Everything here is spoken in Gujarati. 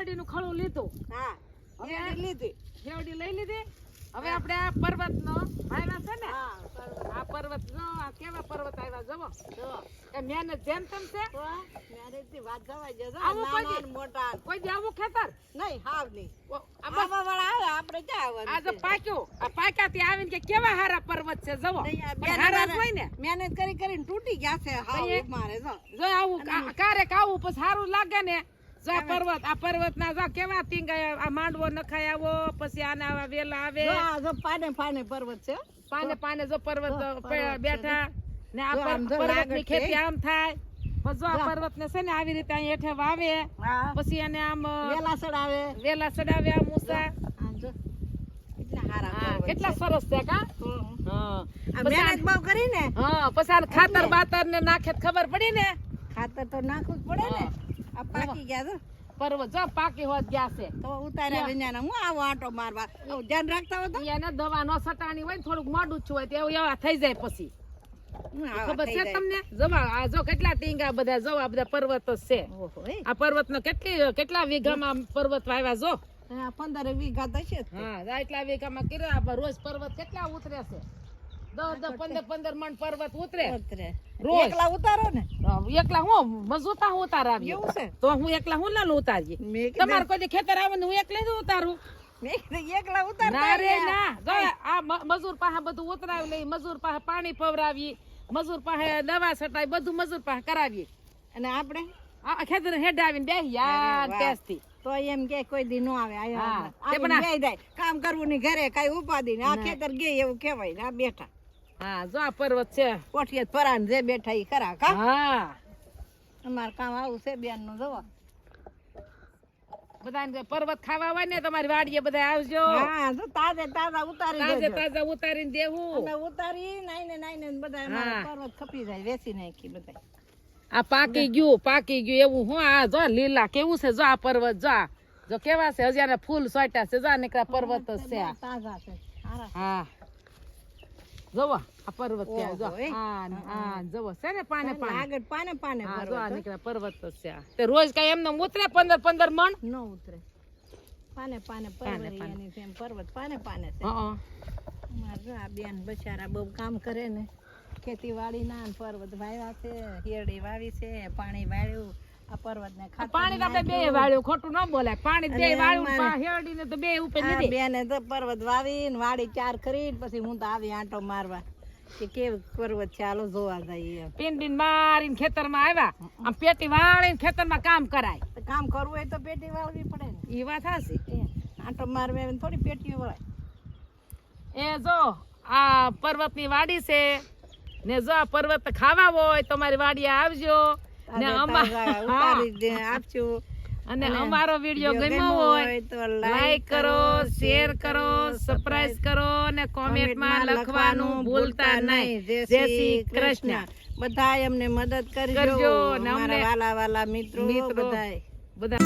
લીધી. લીધી. જેવડી લઈ લીધી. હવે આપણે આ પર્વત નો આવ્યા છે ને? આ પર્વત. નો આ કેવા પર્વત આવ્યા જવો એ મહેનત જેમ તેમ છે. વાત જવા જજો નાના મોટા. કોઈ આવું ખેતર? નહીં હાવ નહીં. ઓ, આ બસ આવા વાળા આવે આપણે ક્યાં આવવાનું છે? પાક્યું. આ પાક્યા થી આવીને કે કેવા હારા પર્વત છે જવો હારા હોય ને? મહેનત કરી કરીને તૂટી ગયા છે હાવ મારે જો. જો આવું કારેક આવું પછી સારું લાગે ને જો પર્વત આ પર્વત ના જા કેવા ટીંગાય આ માંડવો નખાય આવો પછી આના આવા વેલા આવે. જો પાને પાને પર્વત છે. પાને પાને જો પર્વત. બેઠા. ને આ પર્વતની ખેતી આમ થાય. જો આ પર્વત ને છે ને આવી રીતે અહીં હેઠે વાવે પછી એને આમ વેલા ચડાવે. વેલા ચડાવે આ મૂસા. કેટલા. સરસ છે કા? મહેનત બહુ કરી ને. હા પછી ખાતર બાતર ને નાખે ખબર પડી ને? ખાતર તો નાખવું જ પડે ને. આ પાકી ગયા પર્વત જો પાકી હોત ગયા છે. તો ઉતાર્યા વિના હું આવો આટો મારવા? ધ્યાન રાખતા હો એને દવા નો સટાણી હોય ને થોડુંક મોડું છું હોય તો એવું એવા થઈ જાય પછી. ખબર છે તમને? જવા આ જો કેટલા ટીંગા બધા જો આ બધા પર્વત છે. આ પર્વત નો કેટલી કેટલા વીઘામાં પર્વત વાવ્યા જો? પંદર વીઘા થશે હા એટલા વીઘામાં કર્યા રોજ પર્વત કેટલા ઉતરે છે? દસ દસ પંદર પંદર મણ પર્વત ઉતરે. ઉતરે. રોજ. એકલા ઉતારો ને? એકલા હું મજૂતા હું ઉતારાવી એવું છે? તો હું એકલા હું ના ઉતારીએ. તમારે કોઈ ખેતર આવે ને હું એકલી જ ઉતારું. એકલા ઉતારતા ના રે ના. આ મજૂર પાસે બધું ઉતરાવી લઈ મજૂર પાસે પાણી પવરાવી મજૂર પાસે દવા છટાઈ બધું મજૂર પાસે કરાવીએ. અને આપણે? આ ખેતર હેઠા આવીને બેસી યાર. ટેસ્ટી. તો એમ કે કોઈ દી નો આવે આયા પણ કામ કરવું ની ઘરે કઈ ઉપાધિ ને આ ખેતર ગઈ એવું કેવાય ને આ બેઠા. હા જો આ પર્વત છે. કોઠિયત પરાણ જે બેઠા ઈ ખરા કા? હા. અમારે કામ આવું છે બેનનું જોવા. બધાને પર્વત ખાવા આવે ને તમારી વાડીએ બધા આવજો. હા તાજે તાજા ઉતારી તાજે તાજા ઉતારીને દેવું. અમે ઉતારી નાઈને નાઈને ને બધા અમારા પર્વત ખપી જાય વેચી નાખી બધા આ પાકી ગયું પાકી ગયું એવું. હું આ જો લીલા કેવું છે જો આ પર્વત જો જો કેવા છે હજી ફૂલ સોટ્યા છે જો નીકળ્યા પર્વત જ છે. તાજા છે હા. જોવો આ પર્વત ત્યાં જો. ઓહો, હા હા જોવો છે ને પાને પાને? આગળ પાને પાને જો આ નીકળ્યા પર્વત જ છે. તે રોજ કઈ એમને ઉતરે પંદર પંદર મણ? ન ઉતરે. પાને પાને પાને, પર્વત જેમ પર્વત પાને પાને છે. હા અમારે આ બેન બચારા બહુ કામ કરે ને. ખેતીવાડી ના પર્વત વાવ્યા છે હિરડી વાવી છે પાણી વાળ્યું. પાણી આપણે બે વાળ્યું ખોટું ન બોલાય. પાણી બે વાળ્યું અમારે- તો બે ઉપર લીધી. બેને તો પર્વત વાવી વાડી ચાર કરી પછી હું તો આવી આંટો મારવા. કે કેવું પર્વત છે જોવા જઈએ એમ. પીન પીન મારીને ખેતરમાં આવ્યા. આમ પેટી વાળીને ખેતરમાં કામ કરાય. કામ કરવું હોય તો પેટી વાળવી પડે ને. એ વાત હાસી આંટો મારવા થોડી પેટી વળાય એ જો આ પર્વતની વાડી છે. ને જો આ પર્વત ખાવા હોય તો મારી વાડીએ આવજો. ને તાજા અમા- ઉતારી દે અને અને અમારો વીડિયો ગમ્યો હોય તો લાઈક કરો શેર કરો સબસ્ક્રાઇબ કરો અને કોમેન્ટમાં લખવાનું ભૂલતા નહીં. જય શ્રી કૃષ્ણ. બધા અમને મદદ કરજો. અને અમારા વાલા વાલા મિત્રો મિત્રો બધાય. બધા